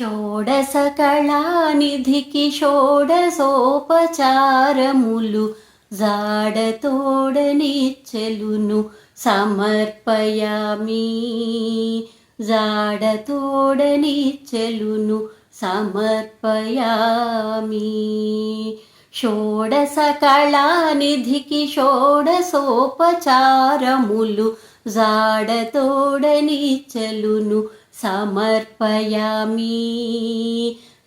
షోడసకళానిధికి షోడసోపచారములు జాడతోడనిచ్చెలును సమర్పయామి. జాడతోడనిచ్చెలును సమర్పయామి. షోడసకళానిధికి షోడసోపచారములు జాడతోడనిచ్చెలును చెలును సమర్పయామి.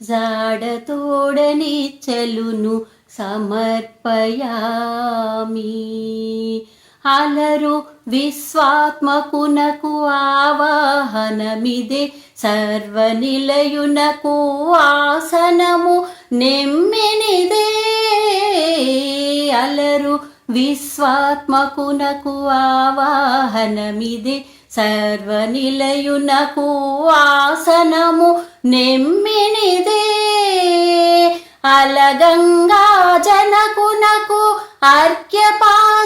జాడతోడనిచ్చెలును సమర్పయామి. అలరు విశ్వాత్మకునకు ఆవాహనమిదే. సర్వనిలయునకు ఆసనము నెమ్మి విశ్వాత్మకునకు ఆవాహనమిది. సర్వనిలయునకు ఆసనము నెమ్మినిదే. అలగంగా జనకునకు అర్ఘ్యపాజమనాలు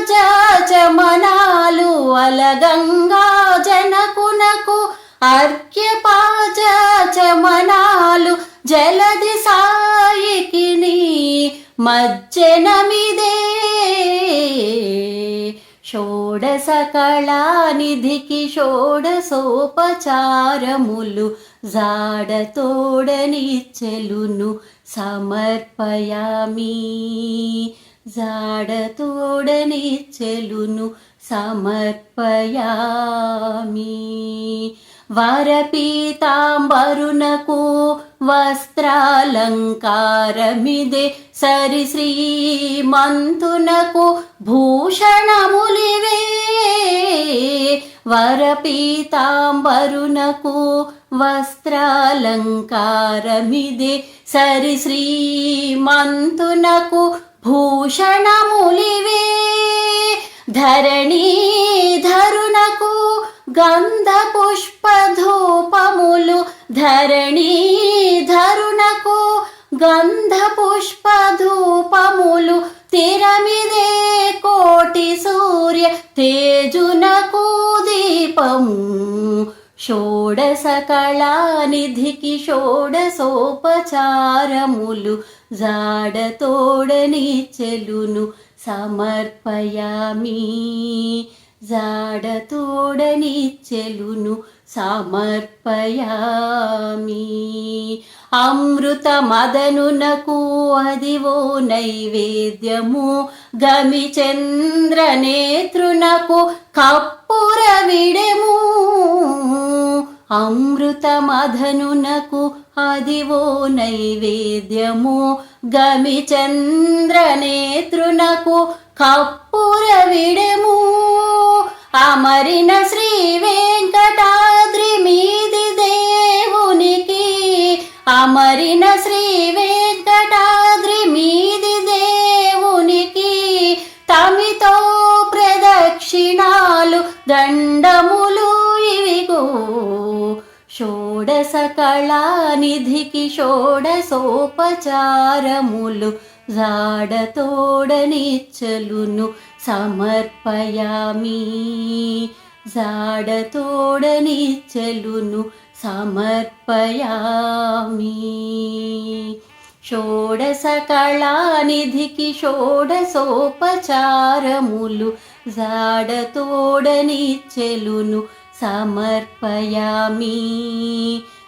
అలగంగా జనకునకు అర్ఘ్యపాజమనాలు జలది సాయికిని మజ్జనమిదే. షోడసకళానిధికి షోడసోపచారములు జాడతోడనిచ్చెలును సమర్పయామి జాడతోడనిచ్చెలును సమర్పయామి వరపీతాంబరునకు వస్త్రాలంకారమిదే. సరి శ్రీమంతునకు భూషణములివే. వరపీతాంబరునకు వస్త్రాలంకారమిదే. సరి శ్రీమంతునకు భూషణములివే. ధరణీ గంధ పుష్పధూపములు ధరణీ ధరుణకు గంధ పుష్పధూపములు తిరమిదే కోటి సూర్య తేజునకు దీపం దీపము షోడసకళానిధికి షోడసోపచారములు జాడతోడనిచ్చెలును సమర్పయామి. జాడతోడనిచ్చెలును సమర్పయామి. అమృత మదనునకు అదివో నైవేద్యము. గమి చంద్ర నేత్రునకు కప్పుర విడెము. అమృత మధనునకు అదివో నైవేద్యము. గమి చంద్ర నేత్రునకు కప్పుర విడెము. అమరిన శ్రీ వెంకటాద్రి మీది దేవునికి. అమరిన శ్రీ వెంకటాద్రి మీది దేవునికి. తమితో ప్రదక్షిణాలు దండములు ఇవిగో. షోడసకళానిధికి షోడసోపచారములు జాడతోడనిచ్చలును. సమర్పయామి. జాడతోడనిచ్చలును సమర్పయామి. షోడసకళానిధికి షోడసోపచారములు జాడతోడనిచ్చెలును సమర్పయామి.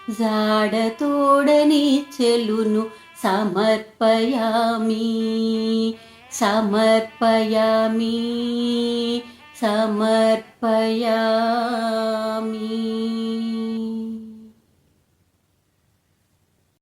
జాడతోడనిచ్చెలును సమర్పయామి. समर्पयामि समर्पयामि